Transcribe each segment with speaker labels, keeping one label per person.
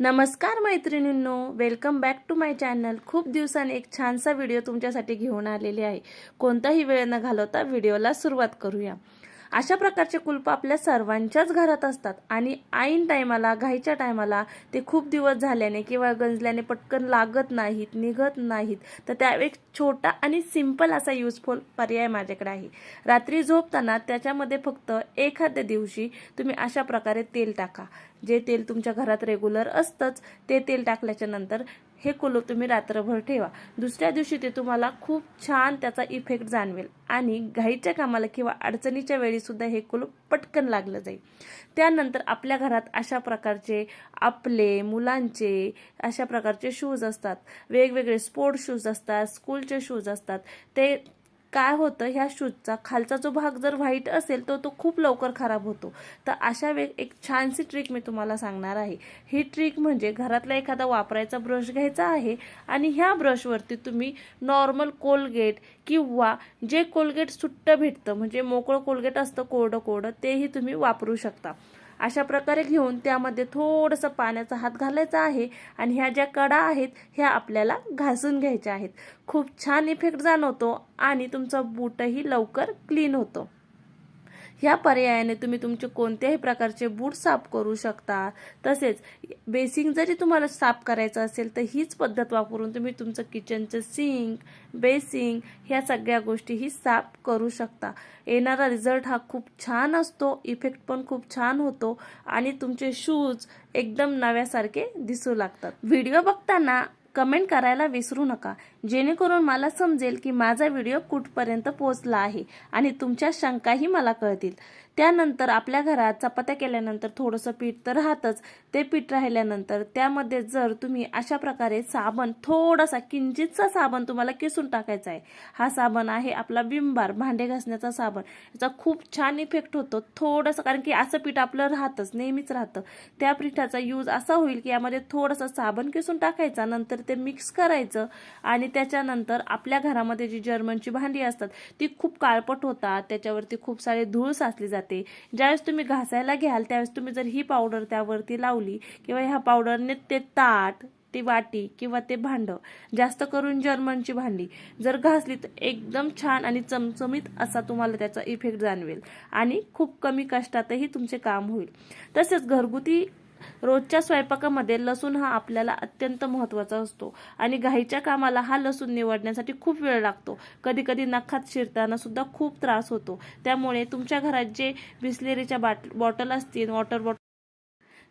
Speaker 1: नमस्कार मैत्रिणींनो welcome back to my channel खूप दिवसांनी एक छानसा व्हिडिओ तुमच्यासाठी घेऊन आलेले आहे. कोणताही वेळ न घालवता व्हिडिओला सुरुवात करूया. अशा प्रकारचे कुलप आपल्या सर्वांच्याच घरात असतात. आणि ऐन टायमाला घाईच्या टायमाला ते खूप दिवस झाल्याने किंवा गंजल्याने पटकन लागत नाहीत निघत नाहीत. तर त्यावेळी एक छोटा आणि सिंपल असा युजफुल पर्याय माझ्याकडे आहे. रात्री झोपताना त्याच्यामध्ये फक्त एखाद्या दिवशी तुम्ही अशा प्रकारे तेल टाका. जे तेल तुमच्या घरात रेग्युलर असतंच ते तेल टाकल्याच्या नंतर हे कुलूप तुम्ही रात्रभर ठेवा. दुसऱ्या दिवशी ते तुम्हाला खूप छान त्याचा इफेक्ट जाणवेल. आणि घाईच्या कामाला किंवा अडचणीच्या वेळी सुद्धा हे कुलूप पटकन लागलं जाईल. त्यानंतर आपल्या घरात अशा प्रकारचे आपले मुलांचे अशा प्रकारचे शूज असतात. वेगवेगळे स्पोर्ट शूज असतात स्कूलचे शूज असतात. ते काय होतं ह्या शूजचा खालचा जो भाग जर व्हाईट असेल तर तो खूप लवकर खराब होतो. तर अशा वे एक छानशी ट्रिक मी तुम्हाला सांगणार आहे. ही ट्रिक म्हणजे घरातला एखादा वापरायचा ब्रश घ्यायचा आहे आणि ह्या ब्रशवरती तुम्ही नॉर्मल कोलगेट किंवा जे कोलगेट सुट्ट भेटतं म्हणजे मोकळं कोलगेट असतं कोरडं कोरडं तेही तुम्ही वापरू शकता. अशा प्रकारे घेऊन त्यामध्ये थोडंसं पाण्याचा हात घालायचा आहे आणि ह्या ज्या कडा आहेत ह्या आपल्याला घासून घ्यायच्या आहेत. खूप छान इफेक्ट जाणवतो आणि तुमचा बूटही लवकर क्लीन होतो. ह्या पर्यायाने तुम्ही तुमचे कोणत्याही प्रकारचे बूट साफ करू शकता. तसेच बेसिंग जरी तुम्हाला साफ करायचं असेल तर हीच पद्धत वापरून तुम्ही तुमचं किचनचं सिंक बेसिंग ह्या सगळ्या गोष्टीही साफ करू शकता. येणारा रिझल्ट हा खूप छान असतो इफेक्ट पण खूप छान होतो आणि तुमचे शूज एकदम नव्यासारखे दिसू लागतात. व्हिडिओ बघताना कमेंट करायला विसरू नका. जेणेकरून मला समजेल की माझा व्हिडिओ कुठपर्यंत पोहोचला आहे आणि तुमच्या शंकाही मला कळतील. त्यानंतर आपल्या घरात चपात्या केल्यानंतर थोडंसं पीठ तर राहतच. ते पीठ राहिल्यानंतर त्यामध्ये जर तुम्ही अशा प्रकारे साबण थोडासा किंचितचा साबण तुम्हाला किसून टाकायचा आहे. हा साबण आहे आपला बिंबार भांडे घासण्याचा साबण. याचा खूप छान इफेक्ट होतो. थोडंसं कारण की असं पीठ आपलं राहतंच नेहमीच राहतं. त्या पीठाचा यूज असा होईल की यामध्ये थोडंसं साबण किसून टाकायचा नंतर ते मिक्स करायचं आणि त्याच्यानंतर आपल्या घरामध्ये जी जर्मनची भांडी असतात ती खूप काळपट होतात त्याच्यावरती खूप सारे धूळ साचली जाते. ज्यावेळेस तुम्ही घासायला घ्याल त्यावेळेस तुम्ही जर ही पावडर त्यावरती लावली किंवा ह्या पावडरने ते ताट ती वाटी किंवा ते भांडं जास्त करून जर्मनची भांडी जर घासली तर एकदम छान आणि चमचमीत असा तुम्हाला त्याचा इफेक्ट जाणवेल आणि खूप कमी कष्टातही तुमचे काम होईल. तसेच घरगुती रोजच्या स्वयंपाकामध्ये लसूण हा आपल्याला अत्यंत महत्त्वाचा असतो. आणि घाईच्या कामाला हा लसूण निवडण्यासाठी खूप वेळ लागतो. कधी कधी नखात शिरताना सुद्धा खूप त्रास होतो. त्यामुळे तुमच्या घरात जे बिस्लेरीच्या बाट बॉटल असतील वॉटर बॉटल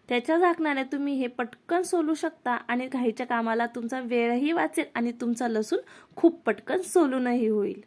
Speaker 1: त्याच्या झाकणाने तुम्ही हे पटकन सोलू शकता आणि घाईच्या कामाला तुमचा वेळही वाचेल आणि तुमचा लसूण खूप पटकन सोलूनही होईल.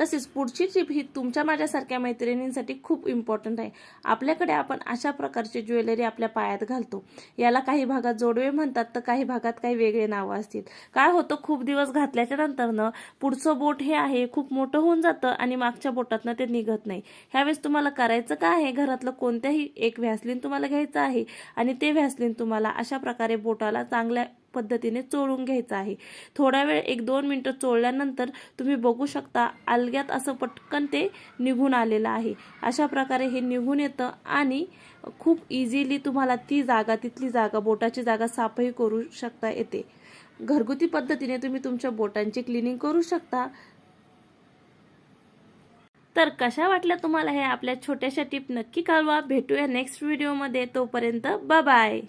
Speaker 1: तसेच पुढची ट्रिप ही तुमच्या माझ्यासारख्या मैत्रिणींसाठी खूप इम्पॉर्टंट आहे. आपल्याकडे आपण अशा प्रकारची ज्वेलरी आपल्या पायात घालतो. याला काही भागात जोडवे म्हणतात तर काही भागात काही वेगळे नावं असतील. काय होतं खूप दिवस घातल्याच्या नंतरनं पुढचं बोट हे आहे खूप मोठं होऊन जातं आणि मागच्या बोटातनं ते निघत नाही. ह्यावेळेस तुम्हाला करायचं काय आहे? घरातलं कोणत्याही एक व्हॅसलिन तुम्हाला घ्यायचं आहे आणि ते व्हॅसलिन तुम्हाला अशा प्रकारे बोटाला चांगल्या पद्धतीने चोळून घ्यायचं आहे. थोडा वेळ एक दोन मिनटं चोळल्यानंतर तुम्ही बघू शकता अलग्यात असं पटकन ते निघून आलेलं आहे. अशा प्रकारे हे निघून येतं आणि खूप इझिली तुम्हाला ती जागा तिथली जागा बोटाची जागा साफही करू शकता येते. घरगुती पद्धतीने तुम्ही तुमच्या बोटांची क्लिनिंग करू शकता. तर कशा वाटल्या तुम्हाला हे आपल्या छोट्याशा टिप नक्की कळवा. भेटूया नेक्स्ट व्हिडिओमध्ये तोपर्यंत बाय